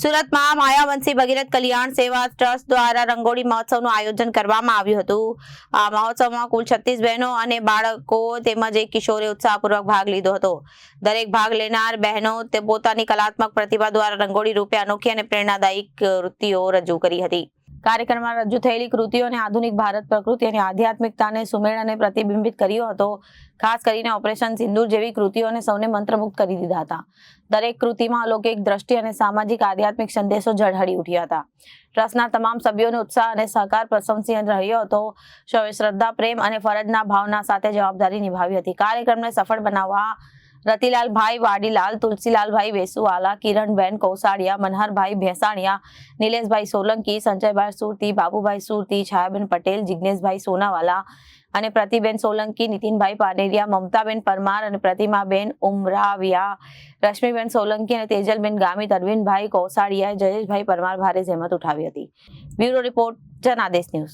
સુરતમાં માયાવંશી ભગીરથ કલ્યાણ સેવા ટ્રસ્ટ દ્વારા રંગોળી મહોત્સવનું આયોજન કરવામાં આવ્યું હતું. આ મહોત્સવમાં કુલ છત્રીસ બહેનો અને બાળકો તેમજ એક કિશોરે ઉત્સાહપૂર્વક ભાગ લીધો હતો. દરેક ભાગ લેનાર બહેનો તે પોતાની કલાત્મક પ્રતિભા દ્વારા રંગોળી રૂપે અનોખી અને પ્રેરણાદાયી કૃતિઓ રજૂ કરી હતી. કાર્યક્રમમાં રજૂ થયેલી કૃતિઓને આધુનિક ભારત પ્રકૃતિ અને આધ્યાત્મિકતાને સુમેળ અને પ્રતિબિંબિત કર્યો હતો. ખાસ કરીને ઓપરેશન સિંદૂર જેવી કૃતિઓને સૌને મંત્રમુગ્ધ કરી દીધા હતા. દરેક કૃતિમાં અલૌકિક દ્રષ્ટિ અને સામાજિક આધ્યાત્મિક સંદેશો ઝળહળી ઉઠ્યા હતા. ટ્રસ્ટના તમામ સભ્યોનો ઉત્સાહ અને સહકાર પ્રશંસનીય રહ્યો હતો. સૌએ શ્રદ્ધા, પ્રેમ અને ફરજના ભાવના સાથે જવાબદારી નિભાવી હતી. કાર્યક્રમને સફળ બનાવવા રતિલાલભાઈ વાડીલાલ, તુલસીલાલભાઈ વેસુવાલા, કિરણબેન કૌસાડિયા, મનહરભાઈ ભેસાણિયા, નિલેશભાઈ સોલંકી, સંજયભાઈ સુરતી, બાબુભાઈ સુરતી, છાયાબેન પટેલ જિજ્ઞેશભાઈ સોનાવાલા અને પ્રતિબેન સોલંકી, નીતિનભાઈ પાનેરિયા મમતાબેન પરમાર અને પ્રતિમાબેન ઉમરાવિયા, રશ્મિબેન સોલંકી અને તેજલબેન ગામિત, અરવિંદભાઈ કૌસાડિયા જયેશભાઈ પરમાર ભારે જહેમત ઉઠાવી હતી. Bureau report Janadesh news.